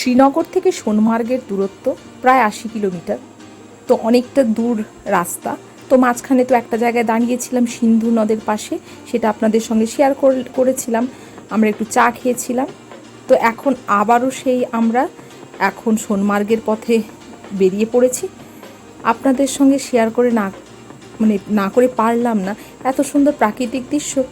শ্রীনগর থেকে সোনমার্গের দূরত্ব প্রায় আশি কিলোমিটার। তো অনেকটা দূর রাস্তা। তো মাঝখানে তো একটা জায়গায় দাঁড়িয়েছিলাম সিন্ধু নদের পাশে। সেটা আপনাদের সঙ্গে শেয়ার করেছিলাম। আমরা একটু চা খেয়েছিলাম। তো এখন আবারও সেই আমরা এখন সোনমার্গের পথে বেরিয়ে পড়েছি। আপনাদের সঙ্গে শেয়ার করে না মানে না করে পারলাম না। এত সুন্দর প্রাকৃতিক দৃশ্য।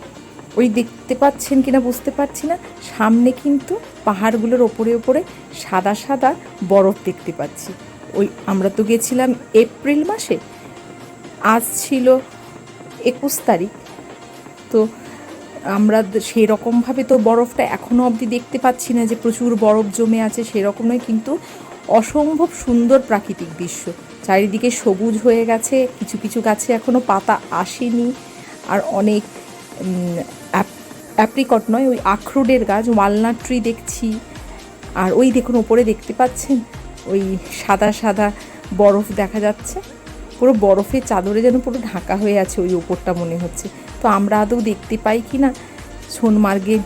ওই দেখতে পাচ্ছেন কিনা বুঝতে পারছি না। সামনে কিন্তু পাহাড়গুলোর ওপরে ওপরে সাদা সাদা বরফ দেখতে পাচ্ছি। ওই আমরা তো গেছিলাম এপ্রিল মাসে। আজ ছিল একুশ তারিখ। তো আমরা সেই রকমভাবে তো বরফটা এখনও অবধি দেখতে পাচ্ছি না যে প্রচুর বরফ জমে আছে সেরকম নয়, কিন্তু অসম্ভব সুন্দর প্রাকৃতিক দৃশ্য। চারিদিকে সবুজ হয়ে গেছে, কিছু কিছু গাছে এখনও পাতা আসেনি, আর অনেক অ্যাপ্রিকট নয়, ওই আখরোডের গাছ ওয়ালনাট ট্রি দেখছি। আর ওই দেখুন, ওপরে দেখতে পাচ্ছেন? ওই সাদা সাদা বরফ দেখা যাচ্ছে। পুরো বরফের চাদরে যেন পুরো ঢাকা হয়ে আছে ওই ওপরটা মনে হচ্ছে। তো আমরা আদৌ দেখতে পাই কি না? সোনমার্গে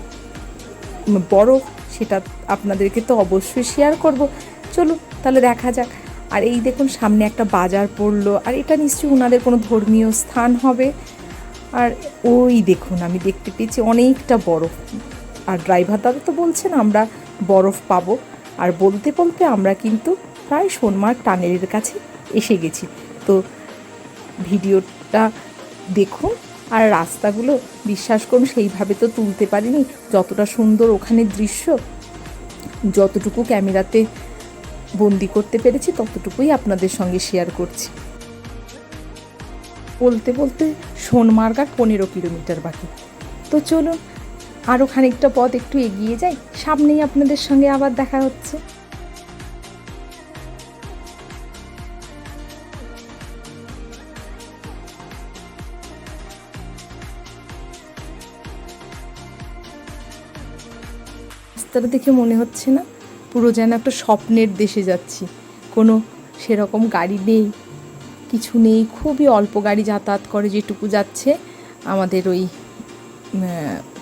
বরফ, সেটা আপনাদেরকে তো অবশ্যই শেয়ার করব। চলুন, তাহলে দেখা যাক। আর এই দেখুন, সামনে একটা বাজার পড়ল। আর এটা নিশ্চয়ই ওনাদের কোনো ধর্মীয় স্থান হবে। আর ওই দেখুন, আমি দেখতে পেয়েছি অনেকটা বরফ। আর ড্রাইভার দাদা তো বলছেন আমরা বরফ পাবো। আর বলতে বলতে আমরা কিন্তু প্রায় সোনমার টানেলের কাছে এসে গেছি। তো ভিডিওটা দেখুন আর রাস্তাগুলো বিশ্বাস করুন, সেইভাবে তো তুলতে পারিনি। যতটা সুন্দর ওখানে দৃশ্য, যতটুকু ক্যামেরাতে বন্দি করতে পেরেছি, ততটুকুই আপনাদের সঙ্গে শেয়ার করছি। বলতে বলতে সোনমার্গ আর পনেরো কিলোমিটার বাকি। তো চলুন আরও খানিকটা পথ একটু এগিয়ে যাই, সামনেই আপনাদের সঙ্গে আবার দেখা হচ্ছে। রাস্তাটা দেখে মনে হচ্ছে না, পুরো যেন একটা স্বপ্নের দেশে যাচ্ছি। কোনো সেরকম গাড়ি নেই কিছু নেই, খুবই অল্প গাড়ি যাতায়াত করে যেটুকু যাচ্ছে। আমাদের ওই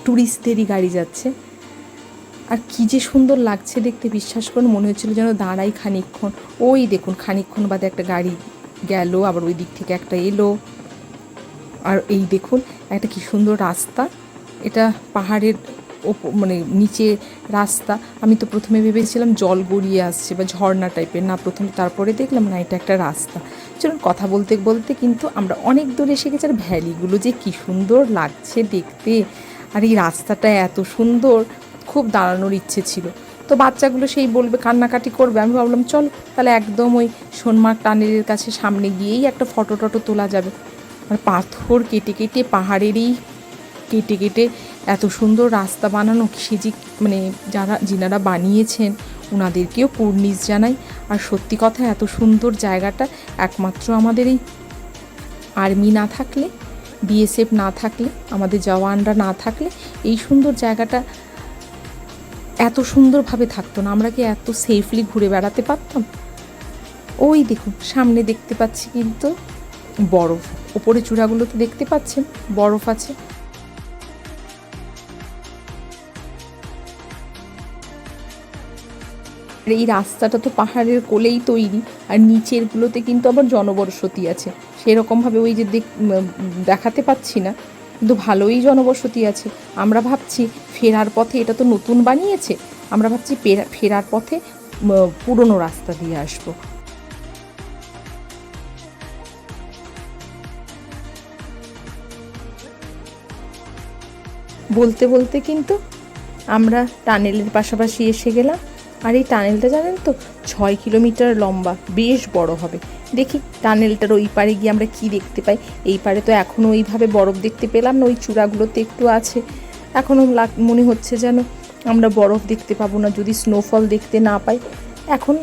ট্যুরিস্টদেরই গাড়ি যাচ্ছে। আর কী যে সুন্দর লাগছে দেখতে, বিশ্বাস করুন, মনে হচ্ছিল যেন দাঁড়াই খানিকক্ষণ। ওই দেখুন, খানিকক্ষণ বাদে একটা গাড়ি গেল, আবার ওই দিক থেকে একটা এলো। আর এই দেখুন, একটা কী সুন্দর রাস্তা। এটা পাহাড়ের মানে নিচে রাস্তা। আমি তো প্রথমে ভেবেছিলাম জল গড়িয়ে আসছে বা ঝর্ণা টাইপের। না, প্রথমে, তারপরে দেখলাম না, এটা একটা রাস্তা। চলুন কথা বলতে বলতে কিন্তু আমরা অনেক দূর এসে গেছি। আর ভ্যালিগুলো যে কী সুন্দর লাগছে দেখতে। আর এই রাস্তাটা এত সুন্দর, খুব দাঁড়ানোর ইচ্ছে ছিল। তো বাচ্চাগুলো সেই বলবে, কান্নাকাটি করবে। আমি ভাবলাম, চল, তাহলে একদম ওই সোনমার্গ টানেলের কাছে সামনে গিয়েই একটা ফটো টটো তোলা যাবে। আর পাথর কেটে কেটে, পাহাড়েরই কেটে কেটে এত সুন্দর রাস্তা বানানো সে যে মানে যারা, যিনারা বানিয়েছেন ওনাদেরকেও পূর্ণিশ জানাই। আর সত্যি কথা, এত সুন্দর জায়গাটা একমাত্র আমাদের এই আর্মি না থাকলে, বিএসএফ না থাকলে, আমাদের জওয়ানরা না থাকলে, এই সুন্দর জায়গাটা এত সুন্দরভাবে থাকতো না। আমরা কি এত সেফলি ঘুরে বেড়াতে পারতাম? ওই দেখুন, সামনে দেখতে পাচ্ছি কিন্তু বরফ। ওপরে চূড়াগুলোতে দেখতে পাচ্ছেন, বরফ আছে। এই রাস্তাটা তো পাহাড়ের কোলেই তৈরি, আর নিচেরগুলোতে কিন্তু আবার জনবসতি আছে। সেরকমভাবে ওই যে দেখাতে পাচ্ছি না, কিন্তু ভালোই জনবসতি আছে। আমরা ভাবছি ফেরার পথে এটা তো নতুন বানিয়েছে, আমরা ভাবছি ফেরার পথে পুরনো রাস্তা দিয়ে আসব। বলতে বলতে কিন্তু আমরা টানেলের পাশাপাশি এসে গেলাম। আর এই টানেলটা জানেন তো? ছয় কিলোমিটার লম্বা, বেশ বড় হবে। দেখি টানেলটার ওই পারে গিয়ে আমরা কি দেখতে পাই। এই পারে তো এখনও ওইভাবে বরফ দেখতে পেলাম না, ওই চূড়াগুলোতে একটু আছে। এখনও মনে হচ্ছে যেন আমরা বরফ দেখতে পাবো না, যদি স্নোফল দেখতে না পাই। এখন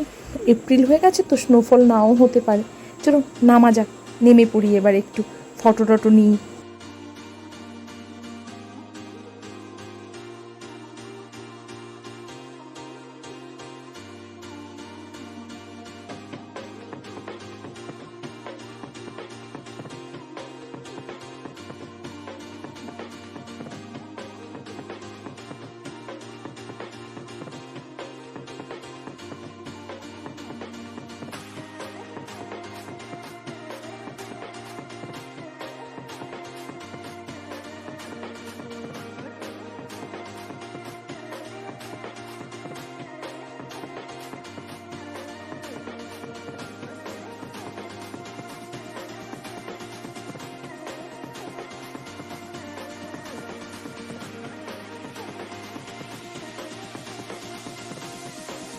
এপ্রিল হয়ে গেছে তো স্নোফল নাও হতে পারে। চলো নামা যাক, নেমে পড়ি এবার একটু। ফটো টটো নিই।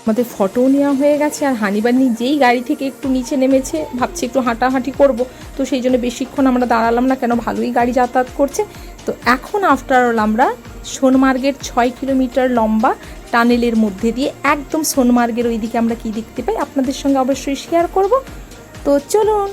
আমাদের ফটোও নেওয়া হয়ে গেছে আর হানিবানি যেই গাড়ি থেকে একটু নিচে নেমেছে, ভাবছি একটু হাঁটাহাঁটি করব। তো সেই জন্য বেশিক্ষণ আমরা দাঁড়ালাম না কেন ভালোই গাড়ি যাতায়াত করছে। তো এখন আফটার অল আমরা সোনমার্গের ছয় কিলোমিটার লম্বা টানেলের মধ্যে দিয়ে একদম সোনমার্গের ওই দিকে আমরা কি দেখতে পাই? আপনাদের সঙ্গে অবশ্যই শেয়ার করব। তো চলুন।